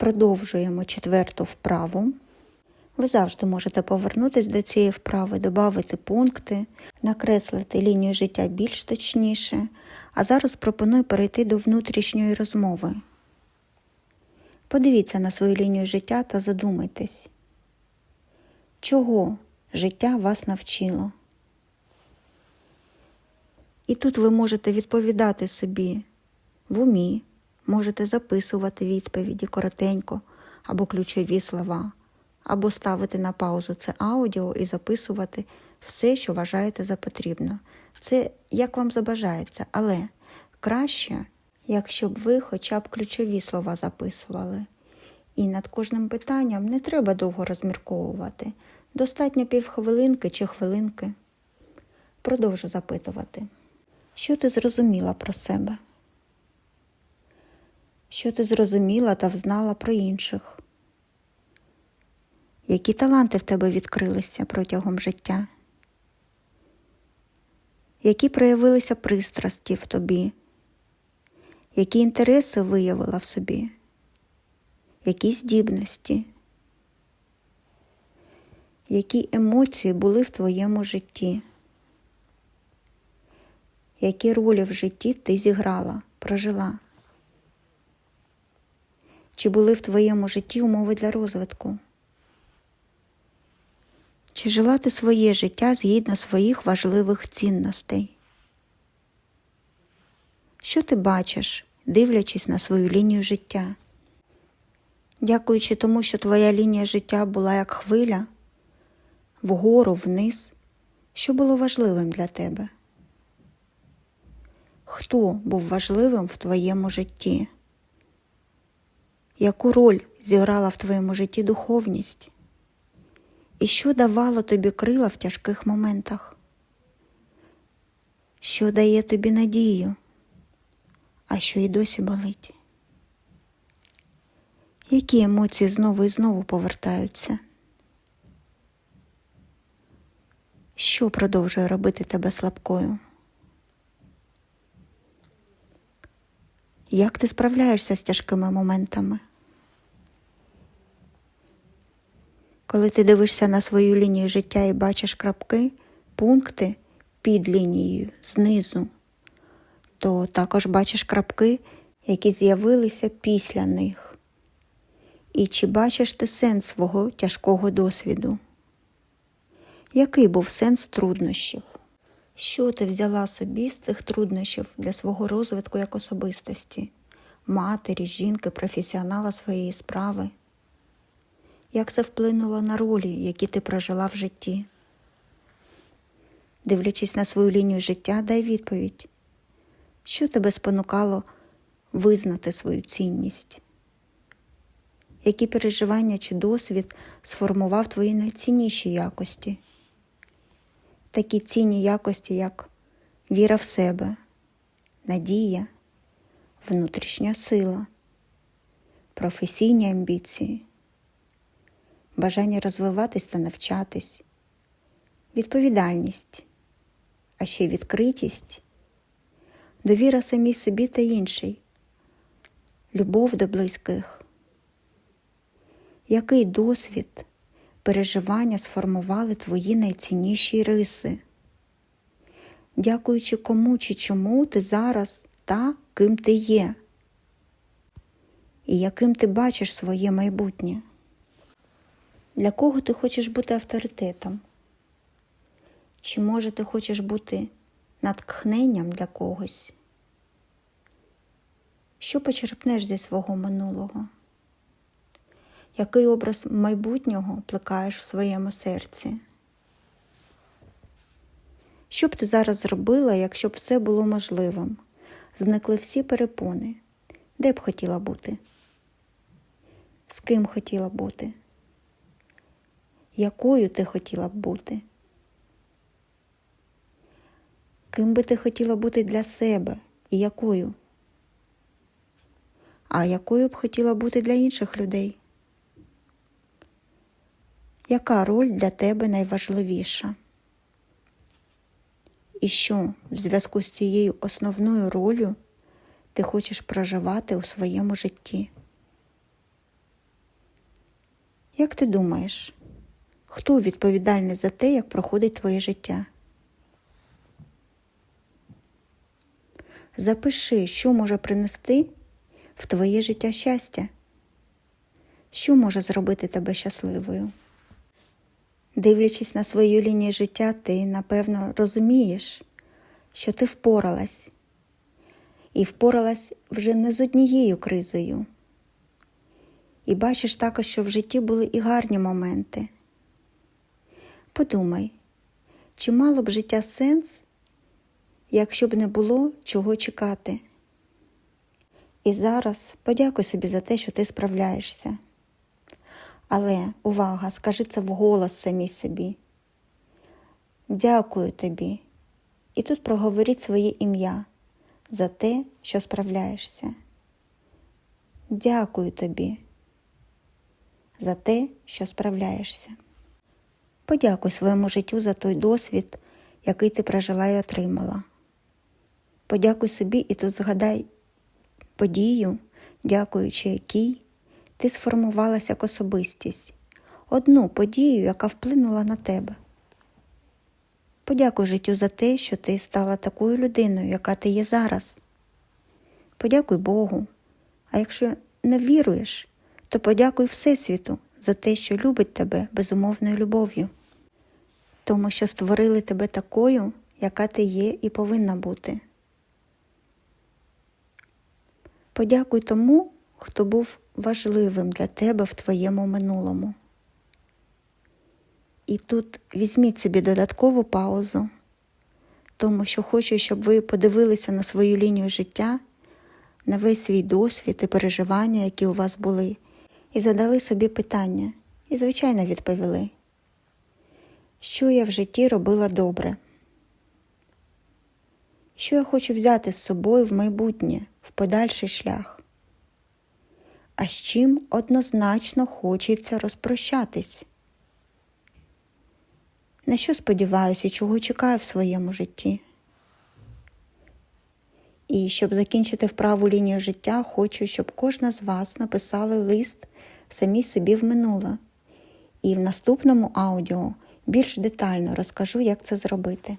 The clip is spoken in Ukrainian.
Продовжуємо четверту вправу. Ви завжди можете повернутися до цієї вправи, додати пункти, накреслити лінію життя більш точніше. А зараз пропоную перейти до внутрішньої розмови. Подивіться на свою лінію життя та задумайтесь, чого життя вас навчило. І тут ви можете відповідати собі в умі, можете записувати відповіді коротенько або ключові слова, або ставити на паузу це аудіо і записувати все, що вважаєте за потрібно. Це як вам забажається, але краще, якщо б ви хоча б ключові слова записували. І над кожним питанням не треба довго розмірковувати. Достатньо півхвилинки чи хвилинки. Продовжу запитувати. Що ти зрозуміла про себе? Що ти зрозуміла та взнала про інших? Які таланти в тебе відкрилися протягом життя? Які проявилися пристрасті в тобі? Які інтереси виявила в собі? Які здібності? Які емоції були в твоєму житті? Які ролі в житті ти зіграла, прожила? Чи були в твоєму житті умови для розвитку? Чи жила ти своє життя згідно своїх важливих цінностей? Що ти бачиш, дивлячись на свою лінію життя? Дякуючи тому, що твоя лінія життя була як хвиля, вгору, вниз, що було важливим для тебе? Хто був важливим в твоєму житті? Яку роль зіграла в твоєму житті духовність? І що давало тобі крила в тяжких моментах? Що дає тобі надію, а що й досі болить? Які емоції знову і знову повертаються? Що продовжує робити тебе слабкою? Як ти справляєшся з тяжкими моментами? Коли ти дивишся на свою лінію життя і бачиш крапки, пункти під лінією знизу, то також бачиш крапки, які з'явилися після них. І чи бачиш ти сенс свого тяжкого досвіду? Який був сенс труднощів? Що ти взяла собі з цих труднощів для свого розвитку як особистості, матері, жінки, професіонала своєї справи? Як це вплинуло на ролі, які ти прожила в житті? Дивлячись на свою лінію життя, дай відповідь, що тебе спонукало визнати свою цінність? Які переживання чи досвід сформував твої найцінніші якості? Такі цінні якості, як віра в себе, надія, внутрішня сила, професійні амбіції, бажання розвиватись та навчатись, відповідальність, а ще й відкритість, довіра самій собі та іншій, любов до близьких. Який досвід, переживання сформували твої найцінніші риси? Дякуючи кому чи чому ти зараз та, ким ти є, і яким ти бачиш своє майбутнє? Для кого ти хочеш бути авторитетом? Чи може ти хочеш бути натхненням для когось? Що почерпнеш зі свого минулого? Який образ майбутнього плекаєш в своєму серці? Що б ти зараз зробила, якщо б все було можливим? Зникли всі перепони. Де б хотіла бути? З ким хотіла бути? Якою ти хотіла б бути? Ким би ти хотіла бути для себе і якою? А якою б хотіла бути для інших людей? Яка роль для тебе найважливіша? І що в зв'язку з цією основною ролью ти хочеш проживати у своєму житті? Як ти думаєш, хто відповідальний за те, як проходить твоє життя? Запиши, що може принести в твоє життя щастя, що може зробити тебе щасливою. Дивлячись на свою лінію життя, ти напевно розумієш, що ти впоралась, і впоралась вже не з однією кризою. І бачиш також, що в житті були і гарні моменти. Подумай, чи мало б життя сенс, якщо б не було чого чекати? І зараз подякуй собі за те, що ти справляєшся. Але увага, скажи це вголос самій собі. Дякую тобі. І тут проговоріть своє ім'я за те, що справляєшся. Дякую тобі за те, що справляєшся. Подякуй своєму життю за той досвід, який ти прожила і отримала. Подякуй собі і тут згадай подію, дякуючи якій ти сформувалася як особистість, одну подію, яка вплинула на тебе. Подякуй життю за те, що ти стала такою людиною, яка ти є зараз. Подякуй Богу. А якщо не віруєш, то подякуй Всесвіту за те, що любить тебе безумовною любов'ю, тому що створили тебе такою, яка ти є і повинна бути. Подякуй тому, хто був важливим для тебе в твоєму минулому. І тут візьміть собі додаткову паузу, тому що хочу, щоб ви подивилися на свою лінію життя, на весь свій досвід і переживання, які у вас були, і задали собі питання, і, звичайно, відповіли, що я в житті робила добре, що я хочу взяти з собою в майбутнє, в подальший шлях, а з чим однозначно хочеться розпрощатись. На що сподіваюся і чого чекаю в своєму житті? І щоб закінчити вправу лінію життя, хочу, щоб кожна з вас написали лист самі собі в минуле. І в наступному аудіо більш детально розкажу, як це зробити.